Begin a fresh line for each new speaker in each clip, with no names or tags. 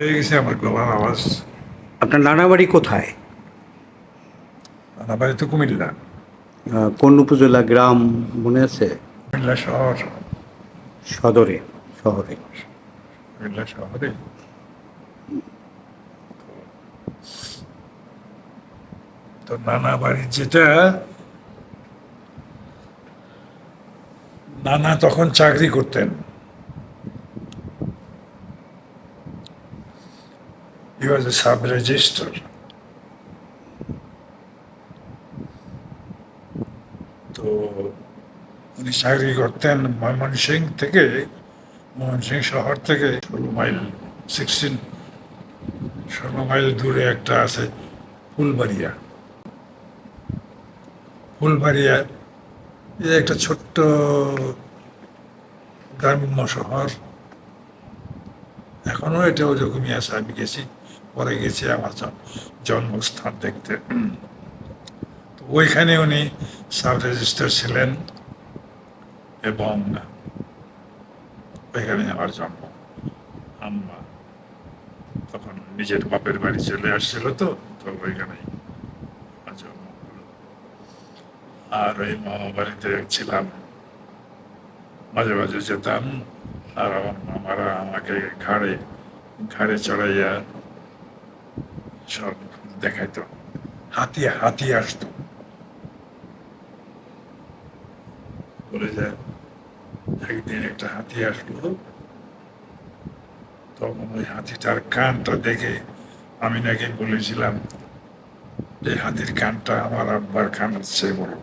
হয়ে গেছে আমার গলার আওয়াজ।
আপনার নানা বাড়ি কোথায়?
আমার বাড়ি তো কুমিল্লা।
কোন উপজেলা গ্রাম মনে আছে?
কুমিল্লা শহর।
সদরে শহরে।
কুমিল্লা শহরে? তো নানা বাড়ি যেটা নানা তখন চাকরি করতেন। He was a sub register. তো উনি চাকরি করতেন ময়মনসিং থেকে ময়মনসিং শহর থেকে, ষোলো মাইল সিক্সটিন ষোলো মাইল দূরে একটা আছে ফুলবাড়িয়া। ফুলবাড়িয়া এই একটা ছোট্ট গ্রাম্য শহর। এখনও এটা ওরকমই আছে আমি গেছি। পরে গেছি আমার জন্মস্থান দেখতে। তো ওইখানে উনি সাব রেজিস্টার ছিলেন এবং ওইখানে আমার জন্ম। আম্মা তখন নিজের বাপের বাড়ি চলে আসছিল তো তো জন্ম আর ওই মামা বাড়িতে ছিলাম। মাঝে মাঝে যেতাম আর আমার মামারা আমাকে ঘাড়ে ঘাড়ে চড়াইয়া সব দেখাইতো। হাতি হাতি আসতো। বলে যে, একদিন একটা হাতি আসলো। তখন ওই হাতিটার কানটা দেখে আমি নাকি বলেছিলাম যে হাতির কানটা আমার আব্বার কান চেয়ে বড়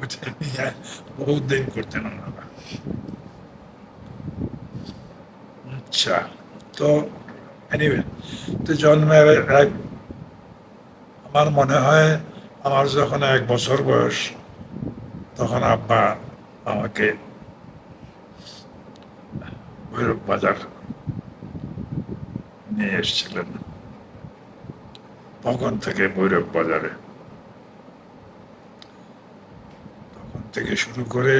ওইটা নিয়ে বহুত করতেন ওনারা। আচ্ছা। তো এনিওয়ে তো জন্মের এক আমার মনে হয় আমার যখন এক বছর বয়স, তখন আব্বা আমাকে ভৈরব বাজার নিয়ে এসেছিলেন। তখন থেকে ভৈরব বাজারে। তখন থেকে শুরু করে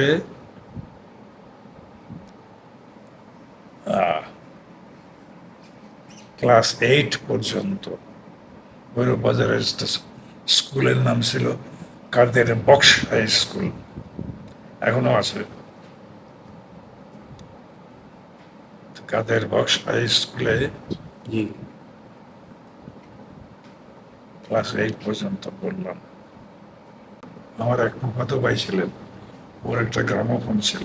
ক্লাস এইট পর্যন্ত। ভৈরব বাজারের স্কুলের নাম ছিল কাদের বক্স হাই স্কুল। এখনও আছে। কাদের বক্স হাই স্কুলে ক্লাস এইট পর্যন্ত পড়লাম। আমার এক ফুফাতো ভাই ছিলেন ওর একটা গ্রামোফোন ছিল।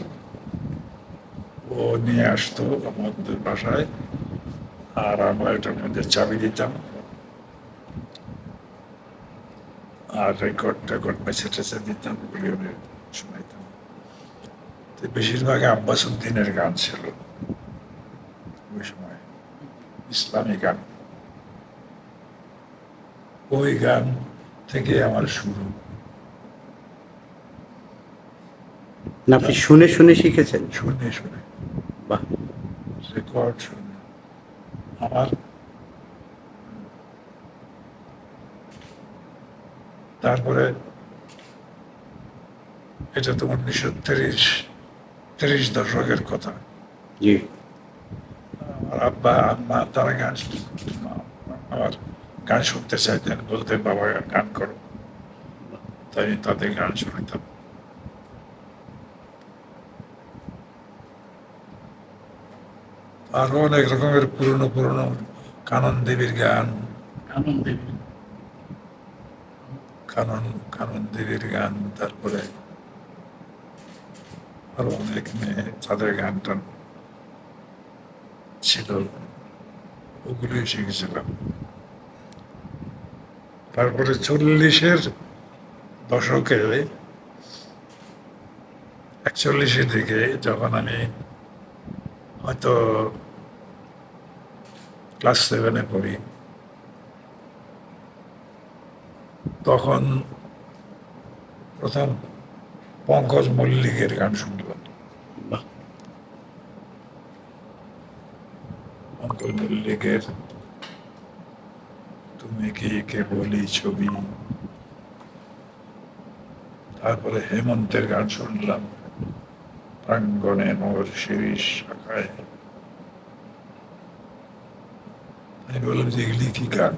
ও নিয়ে আসতো আমাদের বাসায়। আর আমরা এটার মধ্যে চাবি দিতাম আর রেকর্ড টেকর্ড বেছে টেছে দিতাম ওগুলি শোনাইতাম তো বেশিরভাগ আব্বাস উদ্দিনের গান ছিল ওই সময় ইসলামী গান ওই গান থেকে আমার শুরু
না আপনি শুনে শুনে শিখেছেন
শুনে শুনে
বাহ
রেকর্ড শুনে আমার তারপরে এটা তো উনিশশো তিরিশ তিরিশ দশকের কথা।
জি।
আমার আব্বা আম্মা তারা গান আমার গান শুনতে চাইতেন বলতে বাবা গান করো। তাই তাদের গান শুনতাম। আরও অনেক রকমের পুরনো পুরনো কানন দেবীর গান।
কানন দেবী।
কানন কানন দেবীর গান তারপরে আরও অনেক মেয়ে তাদের গান টান ছিল ওগুলি শিখেছিলাম তারপরে চল্লিশের দশকে একচল্লিশের দিকে যখন আমি হয়তো ক্লাস সেভেনে পড়ি। তখন প্রথম পঙ্কজ মল্লিকের গান শুনলাম পঙ্কজ মল্লিকের তুমি কি কে বলি ছবি? তারপরে হেমন্তের গান শুনলাম প্রাঙ্গণে মোর শিরিষ All আমি বললাম যে এগুলি কি গান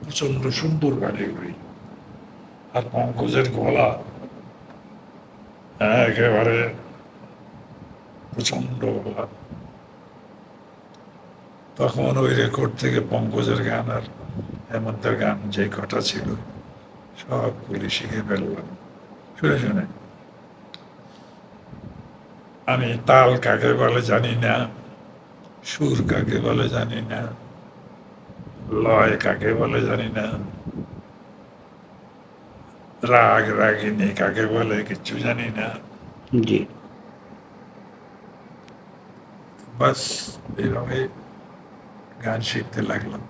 প্রচণ্ড সুন্দর গান এগুলি আর পঙ্কজের গলা হ্যাঁ একেবারে প্রচণ্ড গলা তখন ওই রেকর্ড থেকে পঙ্কজের গান আর হেমন্তের গান যে কটা ছিল সবগুলি শিখে ফেললাম শুনে শুনে আমি তাল কাকে বলে জানি না সুর কাকে বলে জানি না লয় কাকে বলে জানি না রাগ রাগিনী কাকে বলে কিচ্ছু জানি না।
জি।
বাস এইভাবে গান শিখতে লাগলাম।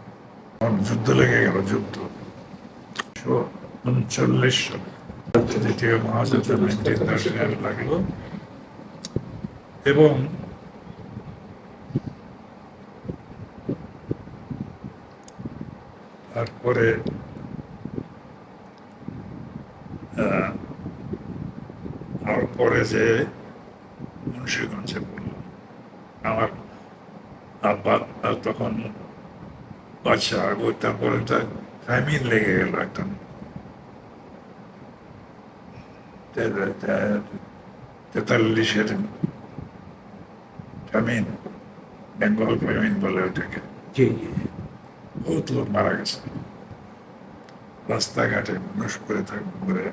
যুদ্ধ লেগে গেল যুদ্ধ। উনচল্লিশ সালে। দ্বিতীয় মহাযুদ্ধ লাগল। এবং তারপরে আর পরে যে মুন্সিগঞ্জে পড়লাম। আমার আব্বা তখন বাচ্চা ওই তারপরে একটা ফ্যামিন লেগে গেল তে- তেতাল্লিশের ফ্যামিন বেঙ্গল ফ্যামিন বলে ওটাকে।
জি জি
বহুত লোক মারা গেছে। রাস্তাঘাটে মানুষ করে থাকবে করে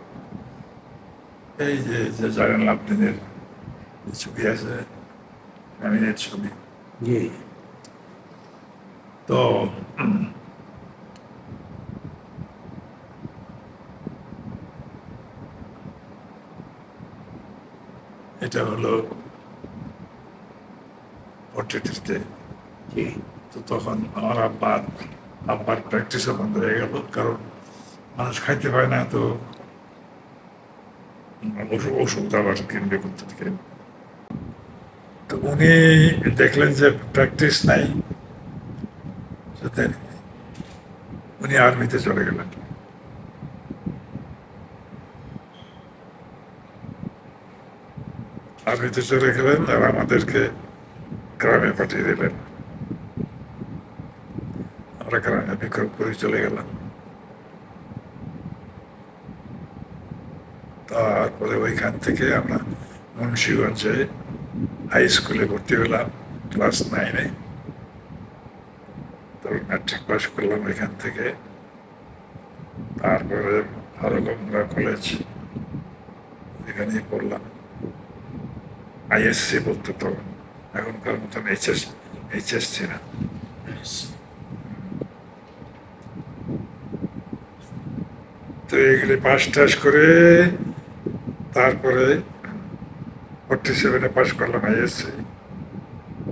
এই যে যে জানেন আপনাদের ছবি আছে ফ্যামিলির ছবি।
জি।
তো এটা হলো তো তখন আমার আব্বা আব্বার প্র্যাকটিসও বন্ধ হয়ে গেল কারণ মানুষ খাইতে পায় না তো ওষুধ আবার কিনবে থেকে তো উনি দেখলেন যে প্র্যাকটিস নাই উনি আর্মিতে চলে গেলেন আর্মিতে চলে গেলেন আর আমাদেরকে গ্রামে পাঠিয়ে দিলেন। আমরা গ্রামে বিক্ষোভ করে চলে গেলাম। তারপরে ওইখান থেকে আমরা মুন্সিগঞ্জে হাই স্কুলে ভর্তি হলাম, ক্লাস নাইনে। তবে ম্যাট্রিক পাস করলাম ওইখান থেকে। তারপরে হরগঙ্গা কলেজ এখানেই পড়লাম। আইএসসি বলতো তখন এখনকার মতন এইচএস এইচএসসি না তো এগুলি পাস টাস করে তারপরে ফর্টি সেভেনে পাস করলাম আইএসসি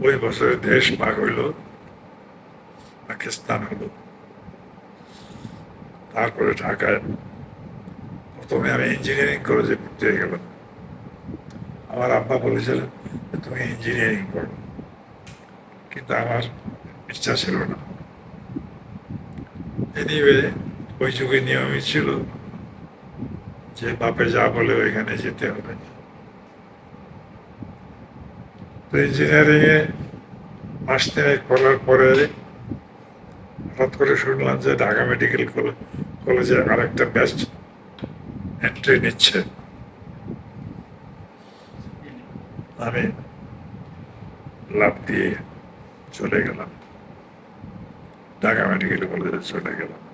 ওই বছরে দেশ ভাগ হইল, পাকিস্তান হলো। তারপরে ঢাকায় প্রথমে আমি ইঞ্জিনিয়ারিং কলেজে ভর্তি হয়ে গেলাম। আমার আব্বা বলেছিলেন তুমি ইঞ্জিনিয়ারিং করো। কিন্তু আমার ইচ্ছা ছিল না। এনিওয়ে ওই যুগে নিয়মই ছিল যে, বাপে যা বলে ওইখানে যেতে হবে। তো ইঞ্জিনিয়ারিং এ মাস তিনেক পড়ার পরে হঠাৎ করে শুনলাম যে, ঢাকা মেডিকেল কলেজে আরেকটা ব্যাচ এন্ট্রি নিচ্ছে। আমি লাভ দিয়ে চলে গেলাম। ঢাকা মেডিকেল কলেজে চলে গেলাম।